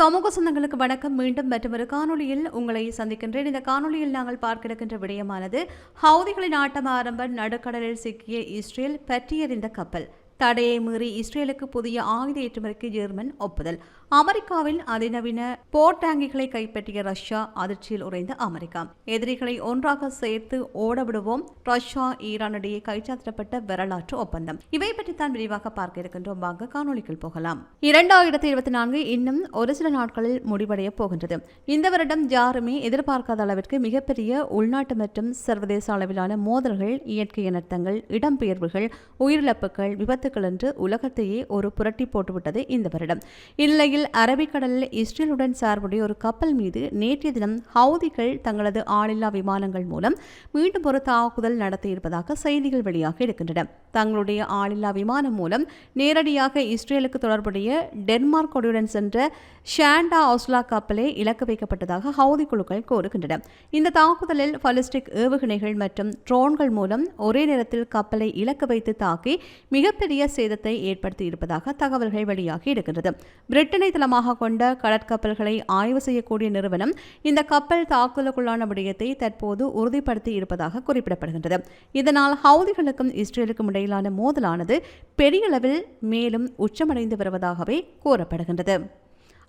சமூக சொந்தங்களுக்கு வணக்கம். மீண்டும் மற்றொரு காணொலியில் உங்களை சந்திக்கின்றேன். இந்த காணொலியில் நாங்கள் பார்க்க இருக்கின்ற விடயமானது ஹவுதிகளின் ஆட்டம் ஆரம்ப நடுக்கடலில் சிக்கிய இஸ்ரேல் பற்றியறிந்த கப்பல். தடையை மீறி இஸ்ரேலுக்கு புதிய ஆயுத ஏற்றுமதிக்கு ஜெர்மன் ஒப்புதல். அமெரிக்காவில் அதிநவீன போர் டேங்கிகளை கைப்பற்றிய ரஷ்யா அதிர்ச்சியில் உறைந்த அமெரிக்கா. எதிரிகளை ஒன்றாக சேர்த்து ஓடவிடுவோம். ரஷ்யா ஈரான் இடையே கைச்சாத்திடப்பட்ட வரலாற்று ஒப்பந்தம். இவை பற்றி தான் விரிவாக பார்க்க இருக்கின்றோம். வாங்க காணொலிக்குள் போகலாம். இரண்டாயிரத்தி இருபத்தி நான்கு இன்னும் ஒரு சில நாட்களில் முடிவடைய போகின்றது. இந்த வருடம் யாருமே எதிர்பார்க்காத அளவிற்கு மிகப்பெரிய உள்நாட்டு மற்றும் சர்வதேச அளவிலான மோதல்கள் இயற்கை அனர்த்தங்கள் இடம்பெயர்வுகள் உயிரிழப்புகள் விபத்துக்கள் என்று உலகத்தையே ஒரு புரட்டி போட்டுவிட்டது இந்த வருடம். இந்நிலையில் அரபிக்கடலில் இஸ்ரேலுடன் சார்புடைய ஒரு கப்பல் மீது நேற்றைய தினம் ஹவுதிகள் தங்களது ஆளில்லா விமானங்கள் மூலம் மீண்டும் ஒரு தாக்குதல் நடத்தியிருப்பதாக செய்திகள் வெளியாக இருக்கின்றன. தங்களுடைய ஆளில்லா விமானம் மூலம் நேரடியாக இஸ்ரேலுக்கு தொடர்புடைய டென்மார்க் கொடியுடன் சென்ற ஷாண்டா ஒஸ்லா கப்பலே இலக்கு வைக்கப்பட்டதாக ஹவுதி குழுக்கள் கூறுகின்றன. இந்த தாக்குதலில் பலிஸ்டிக் ஏவுகணைகள் மற்றும் ட்ரோன்கள் மூலம் ஒரே நேரத்தில் கப்பலை இலக்கு வைத்து தாக்கி மிகப்பெரிய சேதத்தை ஏற்படுத்தியிருப்பதாக தகவல்கள் வெளியாகி இருக்கின்றது. பிரிட்டனை தளமாக கொண்ட கடற்கப்பல்களை ஆய்வு செய்யக்கூடிய நிறுவனம் இந்த கப்பல் தாக்குதலுக்குள்ளான விடயத்தை தற்போது உறுதிப்படுத்தி இருப்பதாக குறிப்பிடப்படுகின்றது. இதனால் ஹவுதிகளுக்கும் இஸ்ரேலுக்கும் இடையிலான மோதலானது பெரிய அளவில் மேலும் உச்சமடைந்து வருவதாகவே கூறப்படுகின்றது.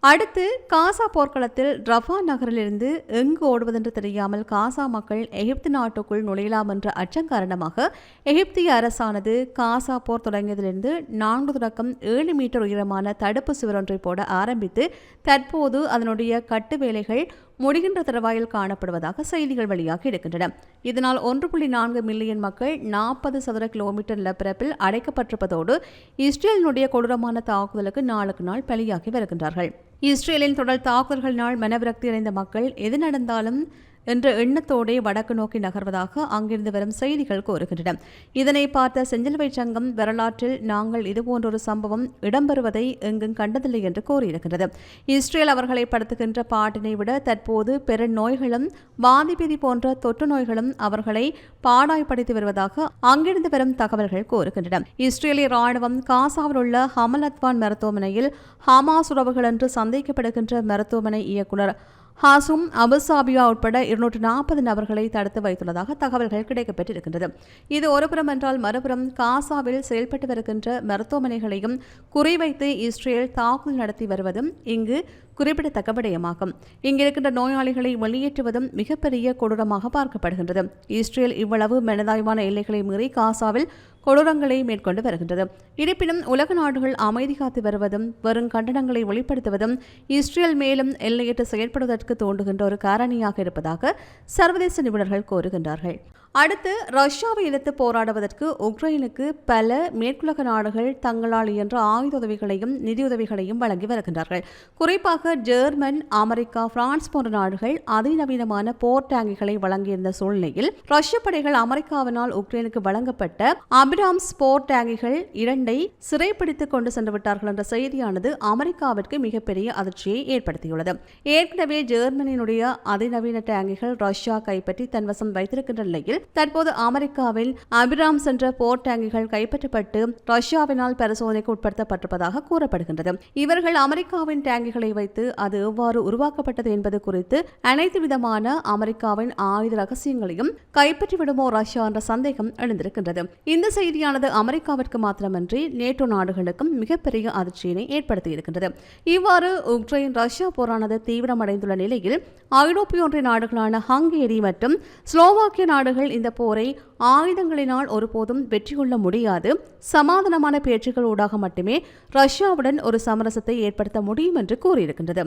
அடுத்து காசா போர்க்களத்தில் ரஃபா நகரிலிருந்து எங்கு ஓடுவதென்று தெரியாமல் காசா மக்கள் எகிப்து நாட்டுக்குள் நுழையலாம் என்ற அச்சம் காரணமாக எகிப்திய அரசானது காசா போர் தொடங்கியதிலிருந்து நான்கு தொடக்கம் ஏழு மீட்டர் உயரமான தடுப்பு சுவர் ஒன்றை போட ஆரம்பித்து தற்போது அதனுடைய கட்டு வேலைகள் முடிகின்ற தருவாயில் காணப்படுவதாக செய்திகள் வெளியாகி இருக்கின்றன. இதனால் ஒன்று புள்ளி நான்கு மில்லியன் மக்கள் நாற்பது சதுர கிலோமீட்டர் நிலப்பரப்பில் அடைக்கப்பட்டிருப்பதோடு இஸ்ரேலினுடைய கொடூரமான தாக்குதலுக்கு நாளுக்கு நாள் பலியாகி வருகின்றார்கள். இஸ்ரேலின் தொடர் தாக்குதல்களினால் மனவிரக்தி அடைந்த மக்கள் எது நடந்தாலும் என்ற எண்ணத்தோடே வடக்கு நோக்கி நகர்வதாக அங்கிருந்து வரும் செய்திகள் கூறுகின்றன. இதனை பார்த்த செஞ்சிலுவை சங்கம் வரலாற்றில் நாங்கள் இதுபோன்றொரு சம்பவம் இடம்பெறுவதை எங்கும் கண்டதில்லை என்று கூறியிருக்கிறது இஸ்ரேல் அவர்களை படுத்துகின்ற பாட்டினை விட தற்போது பிற நோய்களும் வாந்திபீதி போன்ற தொற்று நோய்களும் அவர்களை பாடாய்படுத்தி வருவதாக அங்கிருந்து வரும் தகவல்கள் கூறுகின்றன. இஸ்ரேலிய ராணுவம் காசாவில் உள்ள ஹமல் அத்வான் மருத்துவமனையில் ஹமாஸ் உறவுகள் என்று சந்தேகப்படுகின்ற மருத்துவமனை இயக்குனர் ஹாசும் அபுசாபியா உட்பட இருநூற்று நாற்பது நபர்களை தடுத்து வைத்துள்ளதாக தகவல்கள் கிடைக்கப்பெற்றிருக்கின்றது. இது ஒருபுறம் என்றால் மறுபுறம் காசாவில் செயல்பட்டு வருகின்ற மருத்துவமனைகளையும் குறிவைத்து இஸ்ரேல் தாக்குதல் நடத்தி வருவதும் இங்கு குறிப்பிடத்தக்க விடயமாகும். இங்கிருக்கின்ற நோயாளிகளை வெளியேற்றுவதும் மிகப்பெரிய கொடூரமாக பார்க்கப்படுகின்றது. இஸ்ரேல் இவ்வளவு மனதாய்வான எல்லைகளை மீறி காசாவில் கொடூரங்களை மேற்கொண்டு வருகின்றது. இருப்பினும் உலக நாடுகள் அமைதி காத்து வருவதும் வரும் கண்டனங்களை வெளிப்படுத்துவதும் இஸ்ரேல் மேலும் எல்லையற்று செயற்படுவதற்கு தோன்றுகின்ற ஒரு காரணியாக இருப்பதாக சர்வதேச நிபுணர்கள் கோருகின்றார்கள் அடுத்து ரஷ்யாவை எதிர்த்து போராடுவதற்கு உக்ரைனுக்கு பல மேற்குலக நாடுகள் தங்களால் இயன்ற ஆயுத உதவிகளையும் நிதியுதவிகளையும் வழங்கி வருகின்றார்கள். குறிப்பாக ஜெர்மன் அமெரிக்கா பிரான்ஸ் போன்ற நாடுகள் அதிநவீனமான போர் டேங்குகளை வழங்கியிருந்த சூழ்நிலையில் ரஷ்ய படைகள் அமெரிக்காவினால் உக்ரைனுக்கு வழங்கப்பட்ட அபிராம்ஸ் போர் டேங்குகள் இரண்டை சிறைப்பிடித்துக் கொண்டு சென்று விட்டார்கள் என்ற செய்தியானது அமெரிக்காவிற்கு மிகப்பெரிய அதிர்ச்சியை ஏற்படுத்தியுள்ளது. ஏற்கனவே ஜெர்மனியினுடைய அதிநவீன டேங்குகள் ரஷ்யா கைப்பற்றி தன்வசம் வைத்திருக்கின்ற நிலையில் தற்போது அமெரிக்காவில் அபிராம் சென்ற போர் டேங்குகள் கைப்பற்றப்பட்டு ரஷ்யாவினால் பரிசோதனைக்கு உட்படுத்தப்பட்டிருப்பதாக கூறப்படுகின்றது. இவர்கள் அமெரிக்காவின் டேங்குகளை வைத்து அது எவ்வாறு உருவாக்கப்பட்டது என்பது குறித்து அனைத்து விதமான அமெரிக்காவின் ஆயுத ரகசியங்களையும் கைப்பற்றிவிடுமோ ரஷ்யா என்ற சந்தேகம் எழுந்திருக்கின்றது. இந்த செய்தியானது அமெரிக்காவிற்கு மாத்திரமன்றி நேட்டோ நாடுகளுக்கும் மிகப்பெரிய அதிர்ச்சியினை ஏற்படுத்தியிருக்கின்றது. இவ்வாறு உக்ரைன் ரஷ்யா போரானது தீவிரமடைந்துள்ள நிலையில் ஐரோப்பிய ஒன்றிய நாடுகளான ஹங்கேரி மற்றும் ஸ்லோவாக்கிய நாடுகள் இந்த போரை ஆயுதங்களினால் ஒருபோதும் வெற்றி கொள்ள முடியாது. சமாதானமான பேச்சுக்கள் ஊடாக மட்டுமே ரஷ்யாவுடன் ஒரு சமரசத்தை ஏற்படுத்த முடியும் என்று கூறியிருக்கின்றது.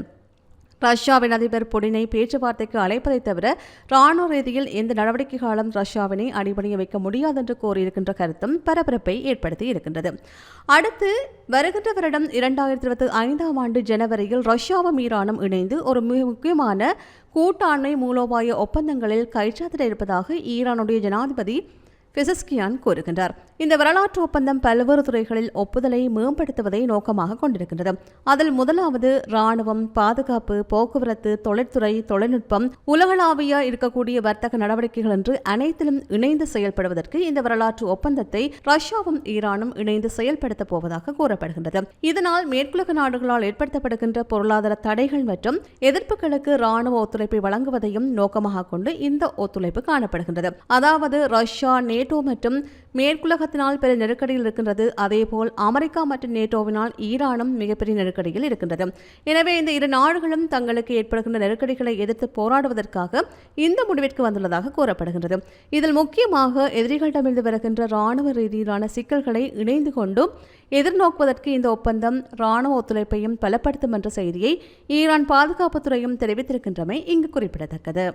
ரஷ்யாவின் அதிபர் புடினை பேச்சுவார்த்தைக்கு அழைப்பதை தவிர ராணுவ ரீதியில் எந்த நடவடிக்கைகளும் ரஷ்யாவினை அடிபணிய வைக்க முடியாது என்று கோரியிருக்கின்ற கருத்தும் பரபரப்பை ஏற்படுத்தி இருக்கின்றது. அடுத்து வருகின்ற வருடம் இரண்டாயிரத்தி இருபத்தி ஐந்தாம் ஆண்டு ஜனவரியில் ரஷ்யாவும் ஈரானும் இணைந்து ஒரு மிக முக்கியமான கூட்டாண்மை மூலோபாய ஒப்பந்தங்களில் கைச்சாத்திட இருப்பதாக ஈரானுடைய ஜனாதிபதி பிசஸ்கியான் கூறுகின்றார். இந்த வரலாற்று ஒப்பந்தம் பல்வேறு துறைகளில் ஒப்புதலை மேம்படுத்துவதை நோக்கமாக கொண்டிருக்கின்றது. அதில் முதலாவது ராணுவம் பாதுகாப்பு போக்குவரத்து தொழிற்துறை தொழில்நுட்பம் உலகளாவிய இருக்கக்கூடிய வர்த்தக நடவடிக்கைகள் என்று அனைத்திலும் இணைந்து செயல்படுவதற்கு இந்த வரலாற்று ஒப்பந்தத்தை ரஷ்யாவும் ஈரானும் இணைந்து செயல்படுத்தப் போவதாக கூறப்படுகின்றது. இதனால் மேற்குலக நாடுகளால் ஏற்படுத்தப்படுகின்ற பொருளாதார தடைகள் மற்றும் எதிர்ப்புகளுக்கு ராணுவ ஒத்துழைப்பை வழங்குவதையும் நோக்கமாக கொண்டு இந்த ஒத்துழைப்பு காணப்படுகின்றது. அதாவது ரஷ்யா நேட்டோ மற்றும் மேற்குலகத்தினால் பெரிய நெருக்கடியில் இருக்கின்றது. அதேபோல் அமெரிக்கா மற்றும் நேட்டோவினால் ஈரானும் மிகப்பெரிய நெருக்கடியில் இருக்கின்றது. எனவே இந்த இரு நாடுகளும் தங்களுக்கு ஏற்படுகின்ற நெருக்கடிகளை எதிர்த்து போராடுவதற்காக இந்த முடிவிற்கு வந்துள்ளதாக கூறப்படுகின்றது. இதில் முக்கியமாக எதிரிகளிடமிருந்து வருகின்ற ராணுவ ரீதியிலான சிக்கல்களை இணைந்து கொண்டும் எதிர்நோக்குவதற்கு இந்த ஒப்பந்தம் ராணுவ ஒத்துழைப்பையும் பலப்படுத்தும் என்ற செய்தியை ஈரான் பாதுகாப்புத்துறையும் தெரிவித்திருக்கின்றமை இங்கு குறிப்பிடத்தக்கது.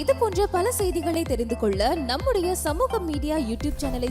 இது போன்ற பல செய்திகளை தெரிந்து கொள்ள நம்முடைய சமூக மீடியா யூடியூப் சேனலை